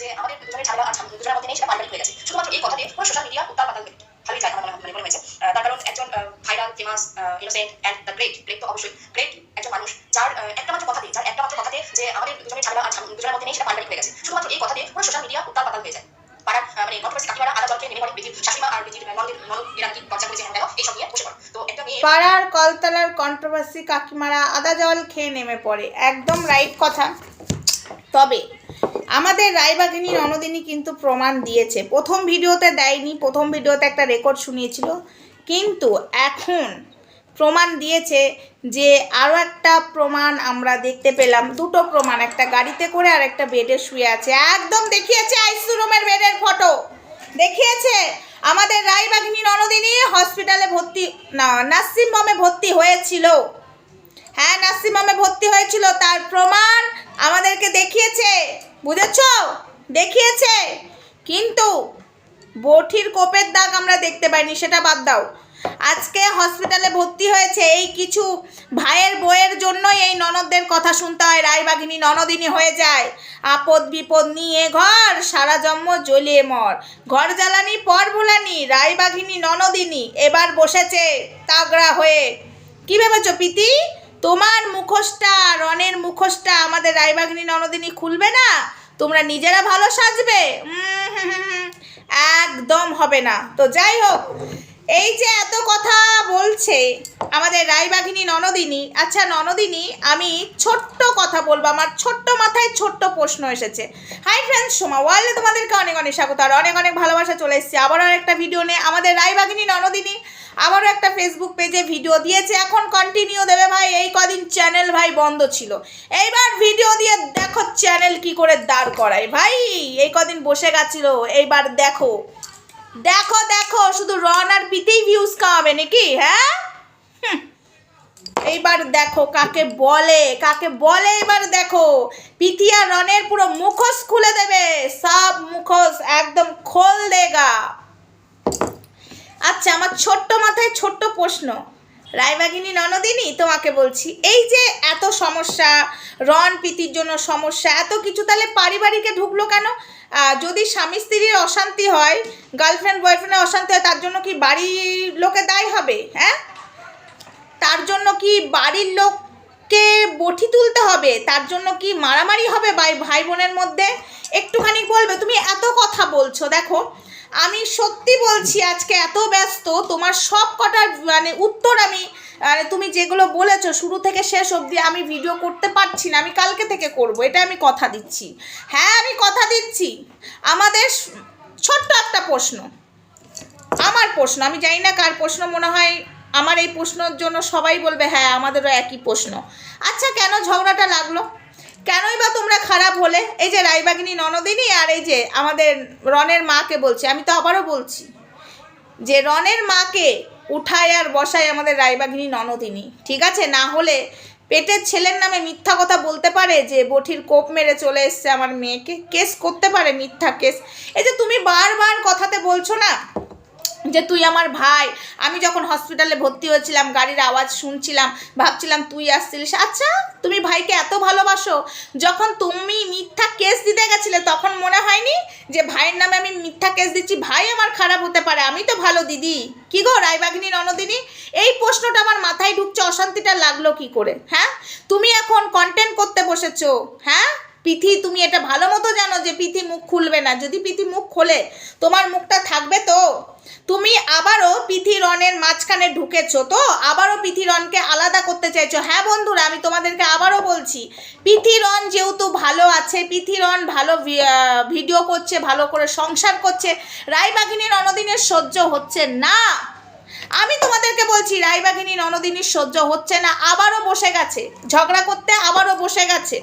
যে আমাদের দুজনের ঝামেলা আর দুজনের মধ্যে নেই, সেটা হয়ে গেছে। শুধুমাত্র এই কথা দিয়ে পুরো সোশ্যাল মিডিয়া উত্তাল পাতাল ভালোই যায়, আমার মনে হয়েছে। তার কারণ একজন viral famous innocent and the great great তো অবশ্যই। গ্রেট একজন মানুষ, যার একটা মাত্র কথাতে যার একটা মাত্র কথাতে যে আমাদের দুজনের ঝামেলা আর দুজনের মধ্যে নেই, সেটা হয়ে গেছে। শুধুমাত্র এই কথা দিয়ে পুরো সোশ্যাল মিডিয়া উত্তাল পাতাল হয়ে যায়। পাড়ার মানে এরা কি পাড়ার কলতলার কন্ট্রোভার্সি কাকিমারা আদা জল খেয়ে নেমে পড়ে। একদম রাইট কথা। তবে আমাদের রায়বাগিনী ননদিনী কিন্তু প্রমাণ দিয়েছে। প্রথম ভিডিওতে দেয়নি, প্রথম ভিডিওতে একটা রেকর্ড শুনিয়েছিল। কিন্তু এখন প্রমাণ দিয়েছে যে আরও একটা প্রমাণ আমরা দেখতে পেলাম। দুটো প্রমাণ, একটা গাড়িতে করে আর একটা বেডে শুয়ে আছে। একদম দেখিয়েছে আইসিউ রুমের বেডের ফটো দেখিয়েছে আমাদের রায়বাগিনী ননদিনী হসপিটালে ভর্তি, না নার্সিং হোমে ভর্তি হয়েছিল। হ্যাঁ নার্সিং হোমে ভর্তি হয়েছিল। তার প্রমাণ আমাদেরকে দেখিয়েছে। বুঝেছ? দেখিয়েছে। কিন্তু বঠির কোপের দাগ আমরা দেখতে পাইনি, সেটা বাদ দাও। আজকে হসপিটালে ভর্তি হয়েছে এই কিছু ভাইয়ের বইয়ের জন্যই এই ননদদের কথা শুনতে হয়, রায়বাগিনী ননদিনী হয়ে যায়। আপদ বিপদ নিয়ে ঘর, সারা জন্ম জ্বলিয়ে মর। ঘর জ্বালানি, পর ভুলানি রায়বাঘিনী ননদিনী এবার বসেছে তাগড়া হয়ে। কি ভেবেছো, প্রীতি? তোমার মুখোশটা রনের মুখোশটা আমাদের রায়বাঘিনী ননদিনী খুলবে না? তোমরা নিজেরা ভালো সাজবে? একদম হবে না। তো যাই হোক এই যে এত কথা বলছে আমাদের রায়বাঘিনী ননদিনী আচ্ছা ননদিনী, আমি ছোট্ট কথা বলব, আমার ছোট্ট মাথায় ছোট্ট প্রশ্ন এসেছে। হাই ফ্রেন্ডস সোমা, ওয়ার্ল্ডে তোমাদেরকে অনেক অনেক স্বাগত, আর অনেক অনেক ভালোবাসা চলে এসেছে। আবারও একটা ভিডিও নিয়ে আমাদের রায়বাঘিনী ননদিনী আবারও একটা ফেসবুক পেজে ভিডিও দিয়েছে। এখন কন্টিনিউ দেবে ভাই, এই কদিন চ্যানেল ভাই বন্ধ ছিল। এইবার ভিডিও দিয়ে দেখো চ্যানেল কি করে দাঁড় করায়। ভাই, এই কদিন বসে গেছিল, এইবার দেখো। দেখো দেখো, শুধু রন আর পিতেই ভিউজ খাওয়াবে নাকি? হ্যাঁ? এইবার দেখো কাকে বলে কাকে বলে এবার দেখো। পিথিয়া রনের পুরো মুখোশ খুলে দেবে, সব মুখোশ একদম খোল দেগা। আচ্ছা আমার ছোট্ট মাথায় ছোট্ট প্রশ্ন। রায়বাগিনী ননদিনী, তোমাকে বলছি, এই যে এত সমস্যা রন প্রীতির জন্য সমস্যা, এত কিছু, তাহলে পারিবারিকে ঢুকলো কেন? যদি স্বামী স্ত্রীর অশান্তি হয় গার্লফ্রেন্ড বয়ফ্রেন্ডের অশান্তি হয়, তার জন্য কি বাড়ির লোকে দায়ী হবে হ্যাঁ? তার জন্য কি বাড়ির লোককে বঠি তুলতে হবে, তার জন্য কি মারামারি হবে ভাই ভাই বোনের মধ্যে? একটুখানি বলবে, তুমি এত কথা বলছো, দেখো আমি সত্যি বলছি, আজকে এত ব্যস্ত, তোমার সব কটার মানে উত্তর আমি মানে তুমি যেগুলো বলেছ, শুরু থেকে শেষ অবধি আমি ভিডিও করতে পারছি না, আমি কালকে থেকে করব, এটা আমি কথা দিচ্ছি। হ্যাঁ আমি কথা দিচ্ছি। আমাদের ছোট্ট একটা প্রশ্ন। আমার প্রশ্ন, আমি জানি না কার প্রশ্ন, মনে হয় আমার এই প্রশ্নের জন্য সবাই বলবে হ্যাঁ আমাদেরও একই প্রশ্ন। আচ্ছা কেন ঝগড়াটা লাগল? কেনই বা তোমরা খারাপ হলে? এই যে রায়বাগিনী ননদিনী আর এই যে আমাদের রনের মাকে বলছি, আমি তো আবারও বলছি যে রনের মাকে উঠায় আর বসায় আমাদের রায়বাগিনী ননদিনী, ঠিক আছে? না হলে পেটের ছেলের নামে মিথ্যা কথা বলতে পারে যে বঠির কোপ মেরে চলে এসছে আমার মেয়েকে? কেস করতে পারে মিথ্যা কেস? এই যে তুমি বারবার কথাতে বলছো না যে তুই আমার ভাই। আমি যখন হসপিটালে ভর্তি হয়েছিলাম, গাড়ির আওয়াজ শুনছিলাম, ভাবছিলাম তুই আসছিলিস। আচ্ছা তুমি ভাইকে এত ভালোবাসো? যখন তুমি মিথ্যা কেস দিতে গেছিলে, তখন মনে হয়নি যে ভাইয়ের নামে আমি মিথ্যা কেস দিচ্ছি? ভাই আমার খারাপ হতে পারে, আমি তো ভালো দিদি। কি গো রায়বাগিনী রণদিনী এই প্রশ্নটা আমার মাথায় ঢুকছে, অশান্তিটা লাগল কি করে? হ্যাঁ? তুমি এখন কন্টেন্ট করতে বসেছো হ্যাঁ? পিথি, তুমি এটা ভালো মতো জানো যে পিথি মুখ খুলবে না। যদি পিথি মুখ খোলে, তোমার মুখটা থাকবে তো? তুমি আবারও পিথি রনের মাঝখানে ঢুকেছো তো? আবারও পিথি রনকে আলাদা করতে চাইছো। হ্যাঁ বন্ধুরা, আমি তোমাদেরকে আবারও বলছি, পিথি রন যেহেতু ভালো আছে, পিথি রন ভালো ভিডিও করছে, ভালো করে সংসার করছে রায়বাঘিনীর অনদিনের সহ্য হচ্ছে না। আমি তোমাদেরকে বলছি, রায়বাঘিনী ননদিনীর সহ্য হচ্ছে না, আবারও বসে গেছে। ঝগড়া করতে আবারও বসে গেছে।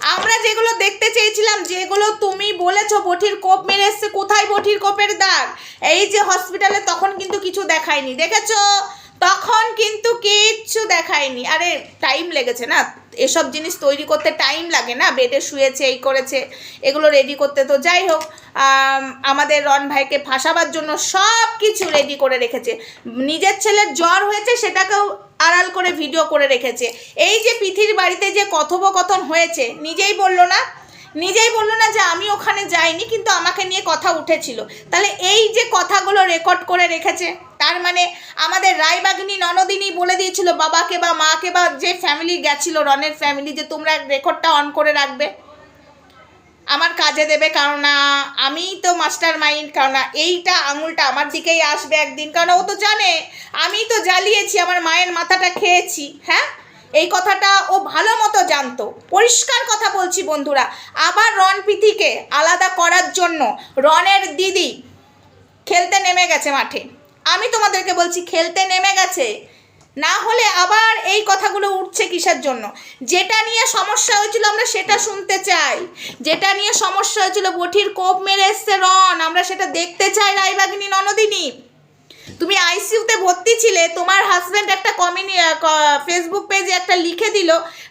আমরা যেগুলো দেখতে চেয়েছিলাম, যেগুলো তুমি বলেছ বটির কোপ মেরে এসছে, কোথায় বটির কোপের দাগ? এই যে হসপিটালে তখন কিন্তু কিছু দেখায়নি, দেখেছ? তখন কিন্তু কিচ্ছু দেখায়নি। আরে টাইম লেগেছে না? এসব জিনিস তৈরি করতে টাইম লাগে না। বেডে শুয়েছে, এই করেছে, এগুলো রেডি করতে। তো যাই হোক আমাদের রন ভাইকে ফাঁসাবার জন্য সব কিছু রেডি করে রেখেছে। নিজের ছেলের জ্বর হয়েছে, সেটাকেও আড়াল করে ভিডিও করে রেখেছে। এই যে পৃথিবীর বাড়িতে যে কথোপকথন হয়েছে, নিজেই বলল না নিজেই বলল না যে আমি ওখানে যাইনি, কিন্তু আমাকে নিয়ে কথা উঠেছিল। তাহলে এই যে কথাগুলো রেকর্ড করে রেখেছে, তার মানে আমাদের রায়বাগিনী ননদিনী বলে দিয়েছিল, বাবাকে বা মাকে বা যে ফ্যামিলি গেছিল, রনের ফ্যামিলি যে তোমরা রেকর্ডটা অন করে রাখবে। আমার কাজে দেবে, কারণ আমিই তো মাস্টার মাইন্ড কারণ এইটা আঙুলটা আমার দিকেই আসবে একদিন। কারণ ও তো জানে আমি তো জ্বালিয়েছি, আমার মায়ের মাথাটা খেয়েছি হ্যাঁ? এই কথাটা ও ভালো মতো জানতো। পরিষ্কার কথা বলছি বন্ধুরা, আবার রন পিথিকে আলাদা করার জন্য রনের দিদি খেলতে নেমে গেছে মাঠে। আমি তোমাদেরকে বলছি, খেলতে নেমে গেছে। না হলে আবার এই কথাগুলো উঠছে কিসের জন্য? যেটা নিয়ে সমস্যা হয়েছিল আমরা সেটা শুনতে চাই। যেটা নিয়ে সমস্যা হয়েছিল বঠির কোপ মেরে এসছে রন আমরা সেটা দেখতে চাই রায়বাগিনী ননদিনী। তুমি আইসিইউতে ভর্তি ছিলে, তোমার হাজব্যান্ড একটা কমিউনি ফেসবুক পেজে একটা লিখে দিল,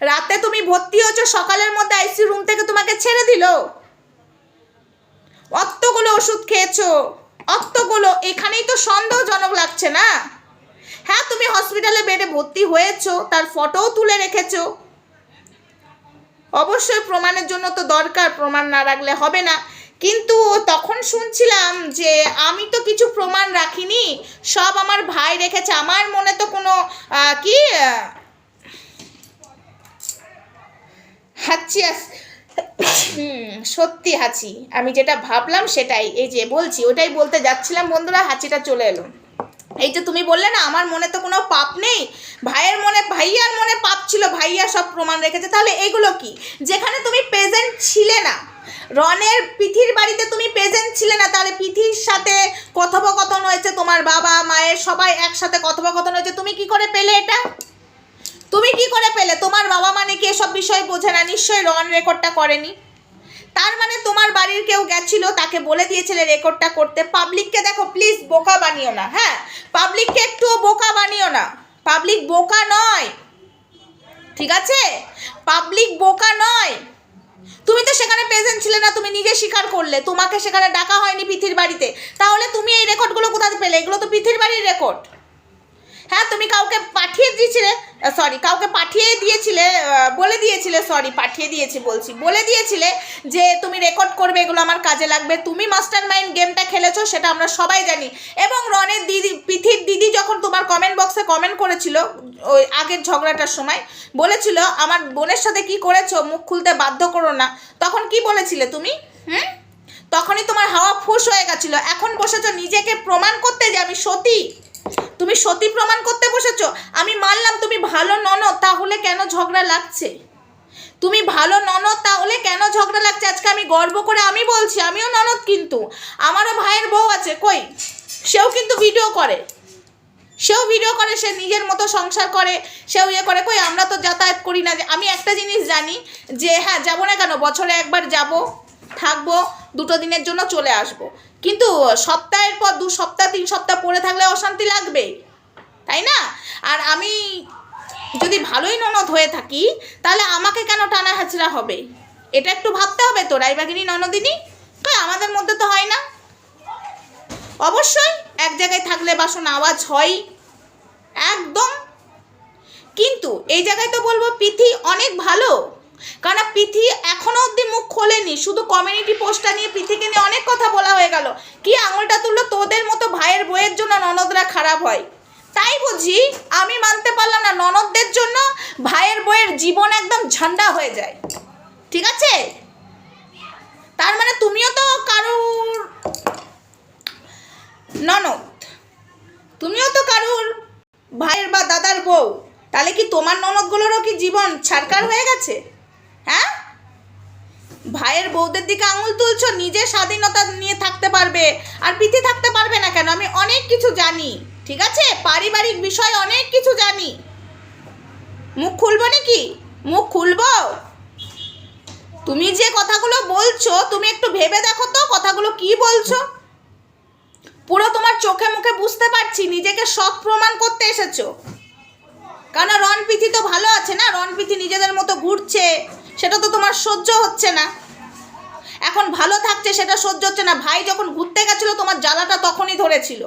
রাতে তুমি ভর্তি হয়েছো, সকালের মধ্যে আইসিইউ রুম থেকে তোমাকে ছেড়ে দিল। অতগুলো ওষুধ খেয়েছো অত্তগুলো এখানেই তো সন্দেহজনক লাগছে না? হ্যাঁ তুমি হসপিটালে বেডে ভর্তি হয়েছো, তার ফটোও তুলে রেখেছো। অবশ্যই প্রমাণের জন্য তো দরকার, প্রমাণ না রাখলে হবে না। কিন্তু তখন শুনছিলাম যে আমি তো কিছু প্রমাণ রাখিনি, সব আমার ভাই রেখেছে। আমার মনে তো কোনো কি? হাঁচি আস সত্যি হাঁচি। আমি যেটা ভাবলাম সেটাই। এই যে বলছি, ওটাই বলতে যাচ্ছিলাম, বন্ধুরা, হাঁচিটা চলে এলো। এই যে তুমি বললে না, আমার মনে তো কোনো পাপ নেই। ভাইয়ের মনে ভাইয়ার মনে পাপ ছিল, ভাইয়া সব প্রমাণ রেখেছে। তাহলে এগুলো কি? যেখানে তুমি প্রেজেন্ট ছিলে না, রনের পিথির বাড়িতে তুমি প্রেজেন্ট ছিলে না, তাহলে পিথির সাথে কথোপকথন হয়েছে, তোমার বাবা, মায়ের সবাই একসাথে কথোপকথন হয়েছে, তুমি কি করে পেলে এটা? তুমি কি করে পেলে? তোমার বাবা মানে কি এসব বিষয় বোঝে না? নিশ্চয়ই রন রেকর্ডটা করেনি। তার মানে তোমার বাড়ির কেউ গেছিল, তাকে বলে দিয়েছিলে রেকর্ডটা করতে। পাবলিককে দেখো প্লিজ বোকা বানিও না হ্যাঁ? পাবলিককে একটুও বোকা বানিও না। পাবলিক বোকা নয়। ঠিক আছে? পাবলিক বোকা নয়। তুমি তো সেখানে প্রেজেন্ট ছিলে না, তুমি নিজে স্বীকার করলে। তোমাকে সেখানে ডাকা হয়নি পিথির বাড়িতে। তাহলে তুমি এই রেকর্ডগুলো কোথাতে পেলে? এগুলো তো পিথির বাড়ির রেকর্ড হ্যাঁ তুমি কাউকে পাঠিয়ে দিয়েছিলে সরি কাউকে পাঠিয়ে দিয়েছিলে বলে দিয়েছিলে সরি পাঠিয়ে দিয়েছি বলছি। বলে দিয়েছিলে যে তুমি রেকর্ড করবে, এগুলো আমার কাজে লাগবে। তুমি মাস্টার মাইন্ড গেমটা খেলেছো, সেটা আমরা সবাই জানি। এবং রনের দিদি, পিথির দিদি যখন তোমার কমেন্ট বক্সে কমেন্ট করেছিল, ওই আগের ঝগড়াটার সময়, বলেছিল, আমার বোনের সাথে কি করেছ? মুখ খুলতে বাধ্য করো না। তখন কি বলেছিলে তুমি? হুম? তখনই তোমার হাওয়া ফুস হয়ে গেছিল। এখন বসেছো নিজেকে প্রমাণ করতে যে আমি সতী। তুমি সতী প্রমাণ করতে বসেছ? আমি মানলাম তুমি ভালো ননদ, তাহলে কেন ঝগড়া লাগছে? তুমি ভালো ননদ, তাহলে কেন ঝগড়া লাগছে? আজকে আমি গর্ব করে আমি বলছি, আমিও ননদ কিন্তু। আমারও ভাইয়ের বউ আছে, কই? সেও কিন্তু ভিডিও করে। সেও ভিডিও করে, সে নিজের মতো সংসার করে, সেও ইয়ে করে। কই, আমরা তো যাতায়াত করি না আমি একটা জিনিস জানি যে হ্যাঁ যাব না কেন? বছরে একবার যাব। থাকব, দুটো দিনের জন্য চলে আসব। কিন্তু সপ্তাহের পর দু সপ্তাহ, তিন সপ্তাহ পরে থাকলে অশান্তি লাগবে। তাই না? আর আমি যদি ভালোই ননদ হয়ে থাকি, তাহলে আমাকে কেন টানা হাচড়া হবে? এটা একটু ভাবতে হবে তো রাইবাগিনী ননদিনী? কই, আমাদের মধ্যে তো হয় না। অবশ্যই এক জায়গায় থাকলে বাসন আওয়াজ হয়। একদম। কিন্তু এই জায়গায় তো বলব, পিথি অনেক ভালো। কারণ পিথি এখনও অবধি মুখ খোলেনি, শুধু কমিউনিটি পোস্টটা নিয়ে পিথিকে নিয়ে অনেক কথা বলা হয়ে গেল। কি আঙুলটা তুললো? তোদের মতো ভাইয়ের বইয়ের জন্য ননদরা খারাপ হয়। তাই বুঝি আমি মানতে পারলাম না, ননদদের জন্য ভাইয়ের বইয়ের জীবন একদম ঝান্ডা হয়ে যায়। ঠিক আছে? তার মানে তুমিও তো কারুর ননদ। তুমিও তো কারুর ভাইয়ের বা দাদার বউ। তাহলে কি তোমার ননদগুলোরও কি জীবন ছাড়কার হয়ে গেছে? হ্যাঁ? ভাইয়ের বউদের দিকে আঙুল তুলছো নিজের স্বাধীনতা নিয়ে থাকতে পারবে। আর পিঠে থাকতে পারবে না কেন? আমি অনেক কিছু জানি, ঠিক আছে? পারিবারিক বিষয় অনেক কিছু জানি। মুখ খুলবো নাকি? মুখ খুলবো? তুমি যে কথাগুলো বলছো, তুমি একটু ভেবে দেখো তো কথাগুলো কি বলছো। পুরো তোমার চোখে মুখে বুঝতে পারছি, নিজেকে সৎ প্রমাণ করতে এসেছ। কারণ রণপিথি তো ভালো আছে না? রণপিথি নিজেদের মতো ঘুরছে। সেটা তো তোমার সহ্য হচ্ছে না। এখন ভালো থাকছে, সেটা সহ্য হচ্ছে না। ভাই যখন ঘুরতে গেছিল, তোমার জ্বালাটা তখনই ধরেছিল।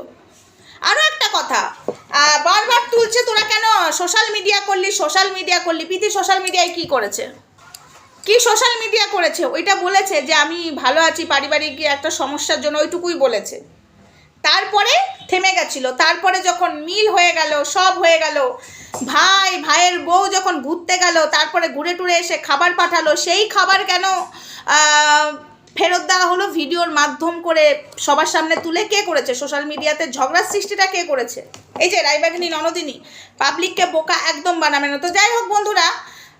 আরও একটা কথা বারবার তুলছে তোরা কেন? সোশ্যাল মিডিয়া করলি সোশ্যাল মিডিয়া করলি। পিথি সোশ্যাল মিডিয়ায় কি করেছে? কি সোশ্যাল মিডিয়া করেছে? ওইটা বলেছে যে, আমি ভালো আছি, পারিবারিক একটা সমস্যার জন্য ওইটুকুই বলেছে। তারপরে থেমে গেছিল। তারপরে যখন মিল হয়ে গেল, সব হয়ে গেল, ভাই, ভাইয়ের বউ যখন ঘুরতে গেল, তারপরে ঘুরে টুরে এসে খাবার পাঠালো, সেই খাবার কেন ফেরত দেওয়া হলো ভিডিওর মাধ্যম করে সবার সামনে তুলে কে করেছে? সোশ্যাল মিডিয়াতে ঝগড়ার সৃষ্টিটা কে করেছে? এই যে রায়বাগিনী, ননদিনী পাবলিককে বোকা একদম বানাবে না। তো যাই হোক বন্ধুরা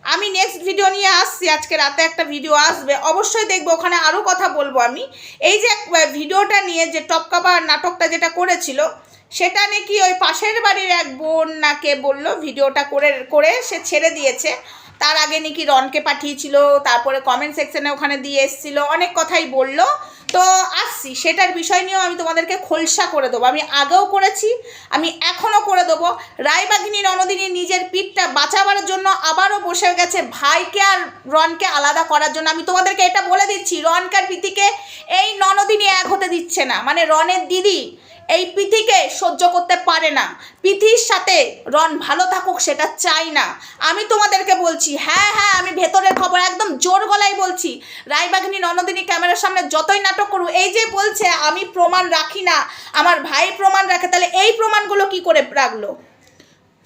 আমি নেক্সট ভিডিও নিয়ে আসছি, আজকে রাতে একটা ভিডিও আসবে। অবশ্যই দেখব, ওখানে আরও কথা বলব আমি। এই যে ভিডিওটা নিয়ে যে টপ কাবার নাটকটা যেটা করেছিল, সেটা নাকি ওই পাশের বাড়ির এক বোন নাকে বলল ভিডিওটা করে করে সে ছেড়ে দিয়েছে। তার আগে নাকি রনকে পাঠিয়েছিল, তারপরে কমেন্ট সেকশনে ওখানে দিয়ে এসেছিল, অনেক কথাই বলল। তো আসছি, সেটার বিষয় নিয়েও আমি তোমাদেরকে খোলসা করে দেবো। আমি আগেও করেছি, আমি এখনও করে দেবো। রায়বাঘিনী রণদিনী নিজের পিঠটা বাঁচাবার জন্য আবারও বসে গেছে ভাইকে আর রনকে আলাদা করার জন্য। আমি তোমাদেরকে এটা বলে দিচ্ছি, রনকার প্রীতিকে এই ননদিনী এক হতে দিচ্ছে না। মানে রনের দিদি এই পিথিকে সহ্য করতে পারে না। পিথির সাথে রন ভালো থাকুক, সেটা চাই না। আমি তোমাদেরকে বলছি হ্যাঁ হ্যাঁ আমি ভেতরের খবর একদম জোর গলায় বলছি। রায়বাঘিনী ননদিনী ক্যামেরার সামনে যতই নাটক করুক, এই যে বলছে, আমি প্রমাণ রাখি না, আমার ভাই প্রমাণ রাখে, তাহলে এই প্রমাণগুলো কি করে রাখল?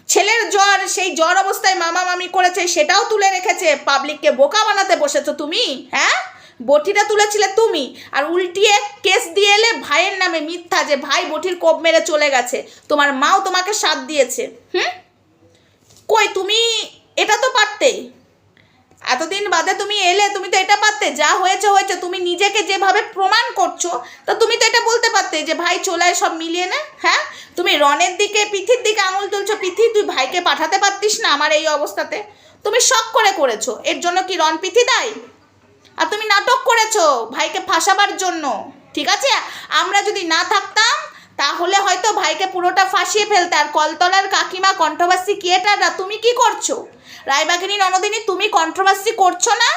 ছেলের জ্বর, সেই জ্বর অবস্থায় মামা মামি করেছে, সেটাও তুলে রেখেছে পাবলিককে বোকা বানাতে বসেছো তুমি হ্যাঁ? বটিটা তুলেছিলে তুমি আর উল্টিয়ে কেস দিয়ে এলে ভাইয়ের নামে মিথ্যা যে ভাই বটির কোপ মেরে চলে গেছে। তোমার মাও তোমাকে সাথ দিয়েছে। হুম? কই তুমি এটা তো পারতে। এতদিন বাদে তুমি এলে, তুমি তো এটা পারতে। যা হয়েছে হয়েছে। তুমি নিজেকে যেভাবে প্রমাণ করছ, তা তুমি তো এটা বলতে পারতে যে ভাই চলে সব মিলিয়ে না? হ্যাঁ? তুমি রনের দিকে, পিথির দিকে আঙুল তুলছো, পিথি, তুই ভাইকে পাঠাতে পারতিস না আমার এই অবস্থাতে? তুমি শখ করে করেছ। এর জন্য কি রন পিথি দায়? আর তুমি নাটক করেছ ভাইকে ফাঁসাবার জন্য, ঠিক আছে? আমরা যদি না থাকতাম, তাহলে হয়তো ভাইকে পুরোটা ফাঁসিয়ে ফেলতে। আর কলতলার কাকিমা কন্ট্রোভার্সি ক্রিয়েটাররা তুমি কি করছ? রায়বাগিনী ননদিনী, তুমি কন্ট্রোভার্সি করছ না?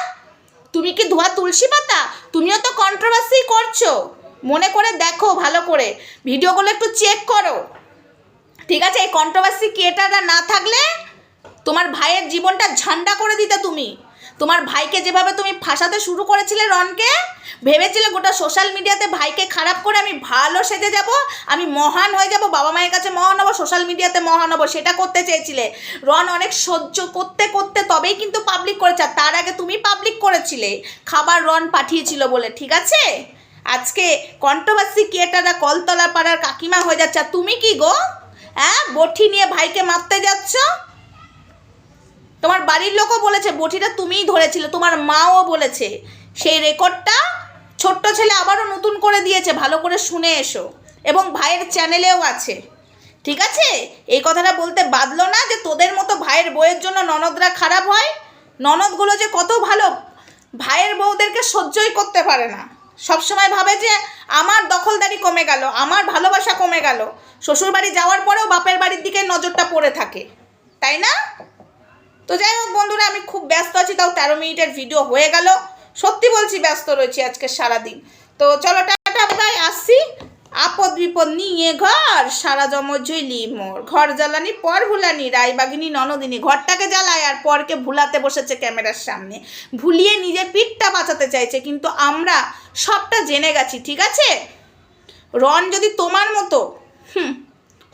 তুমি কি ধোয়া তুলসী পাতা? তুমিও তো কন্ট্রোভার্সি করছ। মনে করে দেখো ভালো করে। ভিডিওগুলো একটু চেক করো। ঠিক আছে? এই কন্ট্রোভার্সি ক্রিয়েটাররা না থাকলে তোমার ভাইয়ের জীবনটা ঝান্ডা করে দিতে তুমি। তোমার ভাইকে যেভাবে তুমি ফাঁসাতে শুরু করেছিলে রনকে, ভেবেছিলে গোটা সোশ্যাল মিডিয়াতে ভাইকে খারাপ করে আমি ভালো সেজে যাব? আমি মহান হয়ে যাব, বাবা মায়ের কাছে মহান হব সোশ্যাল মিডিয়াতে মহান হব সেটা করতে চেয়েছিলে। রন অনেক সহ্য করতে করতে তবেই কিন্তু পাবলিক করেছে, আর তার আগে তুমি পাবলিক করেছিলে। খাবার রন পাঠিয়েছিল বলে, ঠিক আছে? আজকে কন্ট্রোভার্সি ক্রিয়েটাররা কলতলা পাড়ার কাকিমা হয়ে যাচ্ছে তুমি কি গো? হ্যাঁ বঠি নিয়ে ভাইকে মারতে যাচ্ছ? তোমার বাড়ির লোকও বলেছে, বটিটা তুমিই ধরেছিলে, তোমার মাও বলেছে। সেই রেকর্ডটা ছোট্ট ছেলে আবারও নতুন করে দিয়েছে, ভালো করে শুনে এসো। এবং ভাইয়ের চ্যানেলেও আছে। ঠিক আছে? এই কথাটা বলতে বাদলো না যে তোদের মতো ভাইয়ের বইয়ের জন্য ননদরা খারাপ হয়। ননদগুলো যে কত ভালো, ভাইয়ের বউদেরকে সহ্যই করতে পারে না। সবসময় ভাবে যে আমার দখলদারি কমে গেল, আমার ভালোবাসা কমে গেল। শ্বশুরবাড়ি যাওয়ার পরেও বাপের বাড়ির দিকে নজরটা পড়ে থাকে। তাই না? তো যাই হোক বন্ধুরা, আমি খুব ব্যস্ত আছি, তাও তেরো মিনিটের ভিডিও হয়ে গেল। সত্যি বলছি, ব্যস্ত রয়েছি আজকে সারাদিন। তো চলো টাটা, বাই, আসছি। আপদ বিপদ নিয়ে ঘর, সারা জমজ ঝইলি মোর। ঘর জ্বালানি, পর ভুলানি, রায়বাগিনী, ননদিনী। ঘরটাকে জ্বালায় আর পরকে ভুলাতে বসেছে ক্যামেরার সামনে। ভুলিয়ে নিজের পিঠটা বাঁচাতে চাইছে, কিন্তু আমরা সবটা জেনে গেছি, ঠিক আছে? রন যদি তোমার মতো, হুম,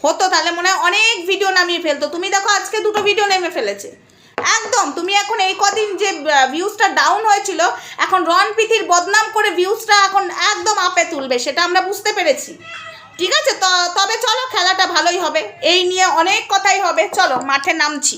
হতো, তাহলে মনে হয় অনেক ভিডিও নামিয়ে ফেলতো। তুমি দেখো, আজকে দুটো ভিডিও নেমে ফেলেছে। একদম, তুমি এখন এই কদিন যে ভিউজটা ডাউন হয়েছিল, এখন রন পিথির বদনাম করে ভিউজটা এখন একদম আপে তুলবে, সেটা আমরা বুঝতে পেরেছি। ঠিক আছে? তবে চলো, খেলাটা ভালোই হবে। এই নিয়ে অনেক কথাই হবে। চলো, মাঠে নামছি।